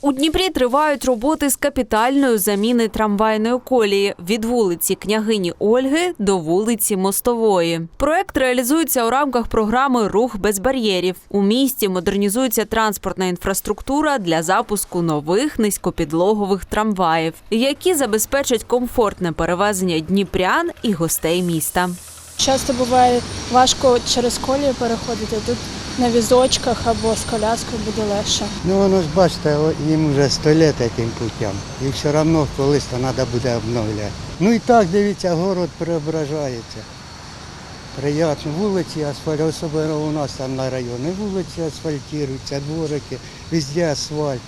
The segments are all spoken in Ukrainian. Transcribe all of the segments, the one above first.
У Дніпрі тривають роботи з капітальної заміни трамвайної колії від вулиці Княгині Ольги до вулиці Мостової. Проект реалізується у рамках програми Рух без бар'єрів. У місті модернізується транспортна інфраструктура для запуску нових низькопідлогових трамваїв, які забезпечать комфортне перевезення дніпрян і гостей міста. Часто буває важко через колію переходити. Тут на візочках або з коляскою буде легше. Ну воно ж бачите, їм вже 100 літ таким путем. І все одно колись то треба буде обновляти. Ну і так, дивіться, город преображається. Приятно. Вулиці асфальт, особливо у нас там на районі. Вулиці асфальтуються, дворики, везде асфальт.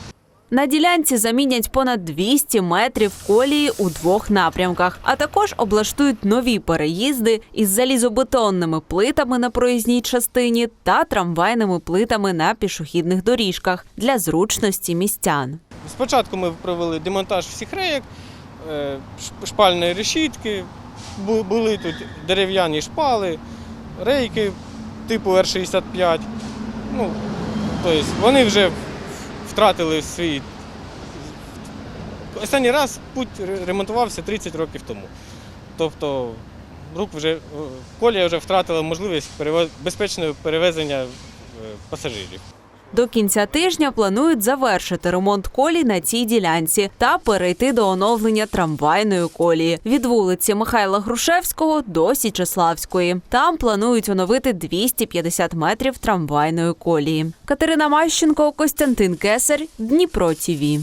На ділянці замінять понад 200 метрів колії у двох напрямках, а також облаштують нові переїзди із залізобетонними плитами на проїзній частині та трамвайними плитами на пішохідних доріжках для зручності містян. Спочатку ми провели демонтаж всіх рейок, е, шпальної решітки, були тут дерев'яні шпали, рейки типу Р-65. Ну, тобто вони вже втратили свій. Останній раз путь ремонтувався 30 років тому. Тобто рук вже, е, колія вже втратила можливість безпечного перевезення е, пасажирів. До кінця тижня планують завершити ремонт колій на цій ділянці та перейти до оновлення трамвайної колії від вулиці Михайла Грушевського до Січеславської. Там планують оновити 250 метрів трамвайної колії. Катерина Мащенко, Костянтин Кесар, Дніпро ТІВІ.